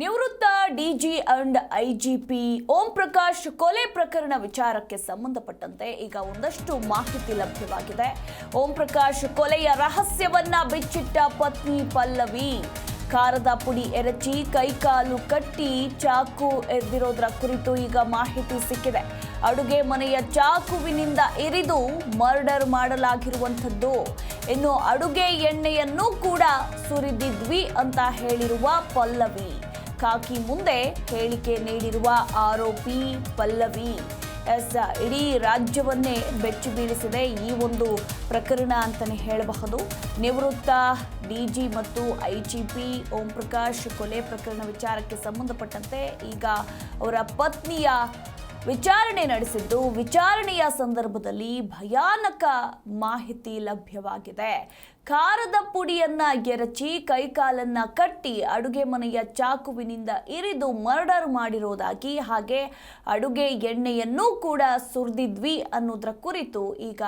ನಿವೃತ್ತ DG and IGP Om Prakash ಕೊಲೆ ಪ್ರಕರಣ ವಿಚಾರಕ್ಕೆ ಸಂಬಂಧಪಟ್ಟಂತೆ ಈಗ ಒಂದಷ್ಟು ಮಾಹಿತಿ ಲಭ್ಯವಾಗಿದೆ. ಓಂ ಪ್ರಕಾಶ್ ಕೊಲೆಯ ರಹಸ್ಯವನ್ನ ಬಿಚ್ಚಿಟ್ಟ ಪತ್ನಿ ಪಲ್ಲವಿ. ಖಾರದ ಪುಡಿ ಎರಚಿ, ಕೈಕಾಲು ಕಟ್ಟಿ, ಚಾಕು ಎದ್ದಿರೋದ್ರ ಕುರಿತು ಈಗ ಮಾಹಿತಿ ಸಿಕ್ಕಿದೆ. ಅಡುಗೆ ಮನೆಯ ಚಾಕುವಿನಿಂದ ಇರಿದು ಮರ್ಡರ್ ಮಾಡಲಾಗಿರುವಂಥದ್ದು. ಇನ್ನು ಅಡುಗೆ ಎಣ್ಣೆಯನ್ನು ಕೂಡ ಸುರಿದಿದ್ವಿ ಅಂತ ಹೇಳಿರುವ ಪಲ್ಲವಿ. ಖಾಕಿ ಮುಂದೆ ಹೇಳಿಕೆ ನೀಡಿರುವ ಆರೋಪಿ ಪಲ್ಲವಿ. ಎಸ್, ಇಡೀ ರಾಜ್ಯವನ್ನೇ ಬೆಚ್ಚಿ ಬೀಳಿಸಿದೆ ಈ ಒಂದು ಪ್ರಕರಣ ಅಂತಲೇ ಹೇಳಬಹುದು. ನಿವೃತ್ತ ಡಿಜಿ ಮತ್ತು ಐಜಿಪಿ ಓಂ ಪ್ರಕಾಶ್ ಕೊಲೆ ಪ್ರಕರಣ ವಿಚಾರಕ್ಕೆ ಸಂಬಂಧಪಟ್ಟಂತೆ ಈಗ ಅವರ ಪತ್ನಿಯ ವಿಚಾರಣೆ ನಡೆಸಿದ್ದು ವಿಚಾರಣೆಯ ಸಂದರ್ಭದಲ್ಲಿ ಭಯಾನಕ ಮಾಹಿತಿ ಲಭ್ಯವಾಗಿದೆ. ಖಾರದ ಪುಡಿಯನ್ನ ಎರಚಿ ಕೈಕಾಲನ್ನ ಕಟ್ಟಿ ಅಡುಗೆ ಮನೆಯ ಚಾಕುವಿನಿಂದ ಇರಿದು ಮರ್ಡರ್ ಮಾಡಿರೋದಾಗಿ ಹಾಗೆ ಅಡುಗೆ ಎಣ್ಣೆಯನ್ನೂ ಕೂಡ ಸುರಿದಿದ್ವಿ ಅನ್ನೋದರ ಕುರಿತು ಈಗ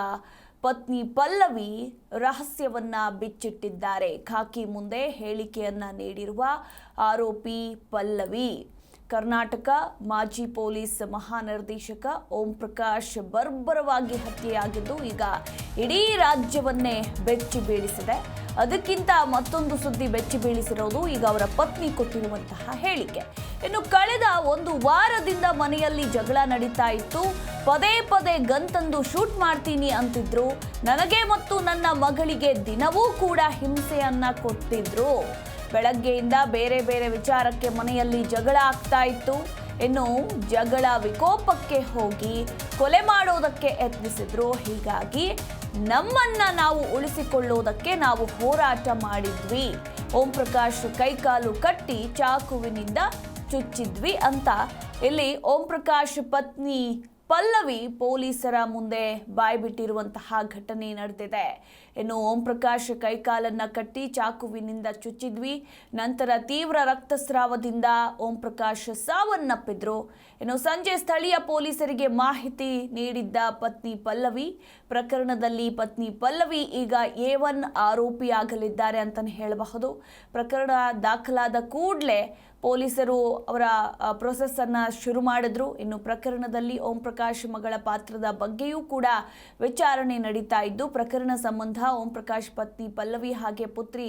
ಪತ್ನಿ ಪಲ್ಲವಿ ರಹಸ್ಯವನ್ನ ಬಿಚ್ಚಿಟ್ಟಿದ್ದಾರೆ. ಖಾಕಿ ಮುಂದೆ ಹೇಳಿಕೆಯನ್ನ ನೀಡಿರುವ ಆರೋಪಿ ಪಲ್ಲವಿ. ಕರ್ನಾಟಕ ಮಾಜಿ ಪೊಲೀಸ್ ಮಹಾನಿರ್ದೇಶಕ ಓಂ ಪ್ರಕಾಶ್ ಬರ್ಬರವಾಗಿ ಹತ್ಯೆಯಾಗಿದ್ದು ಈಗ ಇಡೀ ರಾಜ್ಯವನ್ನೇ ಬೆಚ್ಚಿ ಬೀಳಿಸಿದೆ. ಅದಕ್ಕಿಂತ ಮತ್ತೊಂದು ಸುದ್ದಿ ಬೆಚ್ಚಿ ಬೀಳಿಸಿರೋದು ಈಗ ಅವರ ಪತ್ನಿ ಕೊಟ್ಟಿರುವಂತಹ ಹೇಳಿಕೆ. ಇನ್ನು ಕಳೆದ ಒಂದು ವಾರದಿಂದ ಮನೆಯಲ್ಲಿ ಜಗಳ ನಡೀತಾ ಇತ್ತು. ಪದೇ ಪದೇ ಗನ್ ತಂದು ಶೂಟ್ ಮಾಡ್ತೀನಿ ಅಂತಿದ್ರು. ನನಗೆ ಮತ್ತು ನನ್ನ ಮಗಳಿಗೆ ದಿನವೂ ಕೂಡ ಹಿಂಸೆಯನ್ನ ಕೊಡ್ತಿದ್ರು ಬೆಳಗ್ಗೆಯಿಂದ ಬೇರೆ ಬೇರೆ ವಿಚಾರಕ್ಕೆ ಮನೆಯಲ್ಲಿ ಜಗಳ ಆಗ್ತಾ ಇತ್ತು. ಇನ್ನು ಜಗಳ ವಿಕೋಪಕ್ಕೆ ಹೋಗಿ ಕೊಲೆ ಮಾಡೋದಕ್ಕೆ ಯತ್ನಿಸಿದ್ರು. ಹೀಗಾಗಿ ನಮ್ಮನ್ನ ನಾವು ಉಳಿಸಿಕೊಳ್ಳೋದಕ್ಕೆ ನಾವು ಹೋರಾಟ ಮಾಡಿದ್ವಿ. ಓಂ ಪ್ರಕಾಶ್ ಕೈಕಾಲು ಕಟ್ಟಿ ಚಾಕುವಿನಿಂದ ಚುಚ್ಚಿದ್ವಿ ಅಂತ. ಇಲ್ಲಿ ಓಂ ಪ್ರಕಾಶ್ ಪತ್ನಿ ಪಲ್ಲವಿ ಪೊಲೀಸರ ಮುಂದೆ ಬಾಯ್ಬಿಟ್ಟಿರುವಂತಹ ಘಟನೆ ನಡೆದಿದೆ. ಇನ್ನು ಓಂ ಪ್ರಕಾಶ್ ಕೈಕಾಲನ್ನ ಕಟ್ಟಿ ಚಾಕುವಿನಿಂದ ಚುಚ್ಚಿದ್ವಿ. ನಂತರ ತೀವ್ರ ರಕ್ತಸ್ರಾವದಿಂದ ಓಂ ಪ್ರಕಾಶ್ ಸಾವನ್ನಪ್ಪಿದ್ರು. ಇನ್ನು ಸಂಜೆ ಸ್ಥಳೀಯ ಪೊಲೀಸರಿಗೆ ಮಾಹಿತಿ ನೀಡಿದ್ದ ಪತ್ನಿ ಪಲ್ಲವಿ, ಪ್ರಕರಣದಲ್ಲಿ ಪತ್ನಿ ಪಲ್ಲವಿ ಈಗ ಎ ಒನ್ ಆರೋಪಿಯಾಗಲಿದ್ದಾರೆ ಅಂತಲೇ ಹೇಳಬಹುದು. ಪ್ರಕರಣ ದಾಖಲಾದ ಕೂಡಲೇ ಪೊಲೀಸರು ಅವರ ಪ್ರೊಸೆಸ್ ಅನ್ನ ಶುರು ಮಾಡಿದ್ರು. ಇನ್ನು ಪ್ರಕರಣದಲ್ಲಿ ಓಂ ಪ್ರಕಾಶ್ ಮಗಳ ಪಾತ್ರದ ಬಗ್ಗೆಯೂ ಕೂಡ ವಿಚಾರಣೆ ನಡೀತಾ ಇದ್ದು, ಪ್ರಕರಣ ಸಂಬಂಧ ಓಂ ಪ್ರಕಾಶ್ ಪತ್ನಿ ಪಲ್ಲವಿ ಹಾಗೆ ಪುತ್ರಿ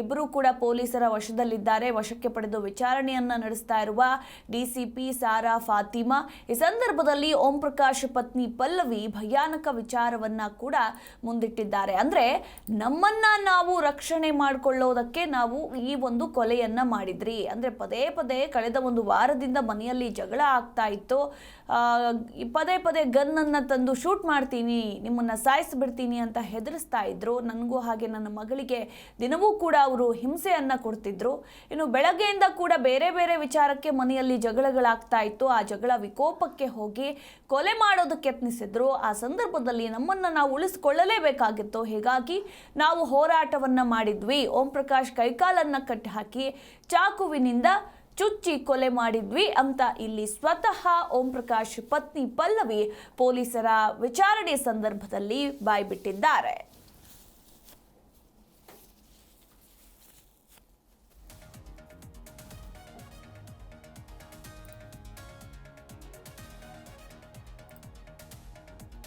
ಇಬ್ಬರೂ ಕೂಡ ಪೊಲೀಸರ ವಶದಲ್ಲಿದ್ದಾರೆ. ವಶಕ್ಕೆ ಪಡೆದು ವಿಚಾರಣೆಯನ್ನ ನಡೆಸ್ತಾ ಇರುವ ಡಿಸಿಪಿ ಸಾರಾ ಫಾತಿಮಾ. ಈ ಸಂದರ್ಭದಲ್ಲಿ ಓಂ ಪ್ರಕಾಶ್ ಪತ್ನಿ ಪಲ್ಲವಿ ಭಯಾನಕ ವಿಚಾರವನ್ನ ಕೂಡ ಮುಂದಿಟ್ಟಿದ್ದಾರೆ. ಅಂದ್ರೆ ನಮ್ಮನ್ನ ನಾವು ರಕ್ಷಣೆ ಮಾಡಿಕೊಳ್ಳೋದಕ್ಕೆ ನಾವು ಈ ಒಂದು ಕೊಲೆಯನ್ನ ಮಾಡಿದ್ರಿ. ಅಂದ್ರೆ ಪದೇ ಪದೇ ಕಳೆದ ಒಂದು ವಾರದಿಂದ ಮನೆಯಲ್ಲಿ ಜಗಳ ಆಗ್ತಾ ಇತ್ತು. ಪದೇ ಪದೇ ಗನ್ನನ್ನು ತಂದು ಶೂಟ್ ಮಾಡ್ತೀನಿ, ನಿಮ್ಮನ್ನ ಸಾಯಿಸಿಬಿಡ್ತೀನಿ ಅಂತ ಹೆದರಿಸ್ತಾ ಇದ್ರು, ನನಗೂ ಹಾಗೆ ನನ್ನ ಮಗಳಿಗೆ ದಿನವೂ ಕೂಡ ಅವರು ಹಿಂಸೆಯನ್ನು ಕೊಡ್ತಿದ್ರು. ಇನ್ನು ಬೆಳಗ್ಗೆಯಿಂದ ಕೂಡ ಬೇರೆ ಬೇರೆ ವಿಚಾರಕ್ಕೆ ಮನೆಯಲ್ಲಿ ಜಗಳಗಳಾಗ್ತಾ ಇತ್ತು. ಆ ಜಗಳ ವಿಕೋಪಕ್ಕೆ ಹೋಗಿ ಕೊಲೆ ಮಾಡೋದಕ್ಕೆ ಯತ್ನಿಸಿದ್ರು. ಆ ಸಂದರ್ಭದಲ್ಲಿ ನಮ್ಮನ್ನು ನಾವು ಉಳಿಸ್ಕೊಳ್ಳಲೇಬೇಕಾಗಿತ್ತು. ಹೀಗಾಗಿ ನಾವು ಹೋರಾಟವನ್ನ ಮಾಡಿದ್ವಿ. ಓಂ ಪ್ರಕಾಶ್ ಕೈಕಾಲನ್ನ ಕಟ್ಟಿ ಹಾಕಿ ಚಾಕುವಿನಿಂದ ಚುಚ್ಚಿ ಕೊಲೆ ಮಾಡಿದ್ವಿ ಅಂತ ಇಲ್ಲಿ ಸ್ವತಃ ಓಂ ಪ್ರಕಾಶ್ ಪತ್ನಿ ಪಲ್ಲವಿ ಪೊಲೀಸರ ವಿಚಾರಣೆ ಸಂದರ್ಭದಲ್ಲಿ ಬಾಯ್ಬಿಟ್ಟಿದ್ದಾರೆ.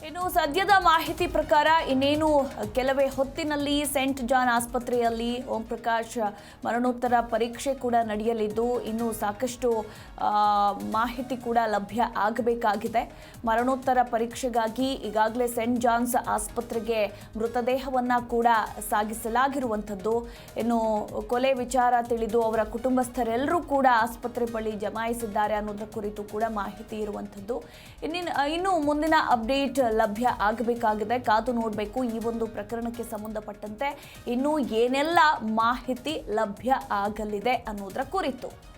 ಇನ್ನು ಸದ್ಯದ ಮಾಹಿತಿ ಪ್ರಕಾರ ಇನ್ನೇನು, ಕೆಲವೇ ಹೊತ್ತಿನಲ್ಲಿ ಸೆಂಟ್ ಜಾನ್ ಆಸ್ಪತ್ರೆಯಲ್ಲಿ ಓಂ ಪ್ರಕಾಶ್ ಮರಣೋತ್ತರ ಪರೀಕ್ಷೆ ಕೂಡ ನಡೆಯಲಿದ್ದು, ಇನ್ನು ಸಾಕಷ್ಟು ಮಾಹಿತಿ ಕೂಡ ಲಭ್ಯ ಆಗಬೇಕಾಗಿದೆ. ಮರಣೋತ್ತರ ಪರೀಕ್ಷೆಗಾಗಿ ಈಗಾಗಲೇ ಸೆಂಟ್ ಜಾನ್ಸ್ ಆಸ್ಪತ್ರೆಗೆ ಮೃತದೇಹವನ್ನು ಕೂಡ ಸಾಗಿಸಲಾಗಿರುವಂಥದ್ದು. ಇನ್ನು ಕೊಲೆ ವಿಚಾರ ತಿಳಿದು ಅವರ ಕುಟುಂಬಸ್ಥರೆಲ್ಲರೂ ಕೂಡ ಆಸ್ಪತ್ರೆ ಬಳಿ ಜಮಾಯಿಸಿದ್ದಾರೆ ಅನ್ನೋದರ ಕುರಿತು ಕೂಡ ಮಾಹಿತಿ ಇರುವಂಥದ್ದು. ಇನ್ನಿನ, ಇನ್ನು ಮುಂದಿನ ಅಪ್ಡೇಟ್ ಲಭ್ಯ ಆಗಬೇಕಾಗಿದೆ. ಕಾದು ನೋಡಬೇಕು ಈ ಒಂದು ಪ್ರಕರಣಕ್ಕೆ ಸಂಬಂಧಪಟ್ಟಂತೆ. ಇನ್ನೂ ಏನೆಲ್ಲ ಮಾಹಿತಿ ಲಭ್ಯ ಆಗಲಿದೆ ಅನ್ನೋದರ ಕುರಿತು.